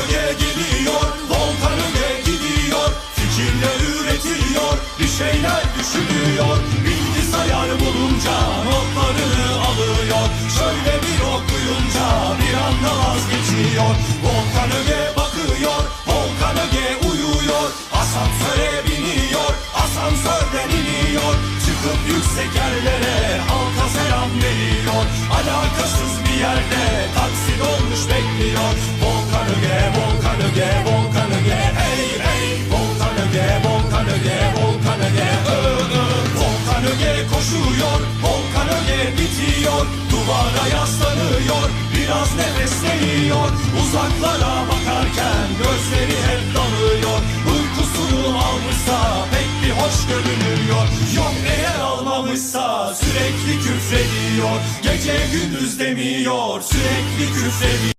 öge gidiyor Volkan öge gidiyor. Fikirle üretiliyor Bir şeyler düşünüyor. Bilgisayar bulunca Notlarını alıyor. Şöyle bir okuyunca Bir anda vazgeçiyor. Volkan öge bakıyor Volkan öge uyuyor. Asansöre biniyor Asansörden iniyor Çıkıp yüksek yerlere Halka selam veriyor. Alakasız bir yerde Taksi dolmuş bekliyor Volkan öge Volkan öge Volkan öge Hey hey Volkan öge Volkan öge Volkan öge Ö, ö. Volkan öge koşuyor Volkan öge bitiyor Duvara yaslanıyor Biraz nefesleniyor Uzaklara bakarken Gözleri hep dalıyor Uykusunu almışsa Pek bir hoş görünüyor Yok eğer almamışsa Sürekli küfrediyor Gece gündüz demiyor Sürekli küfrediyor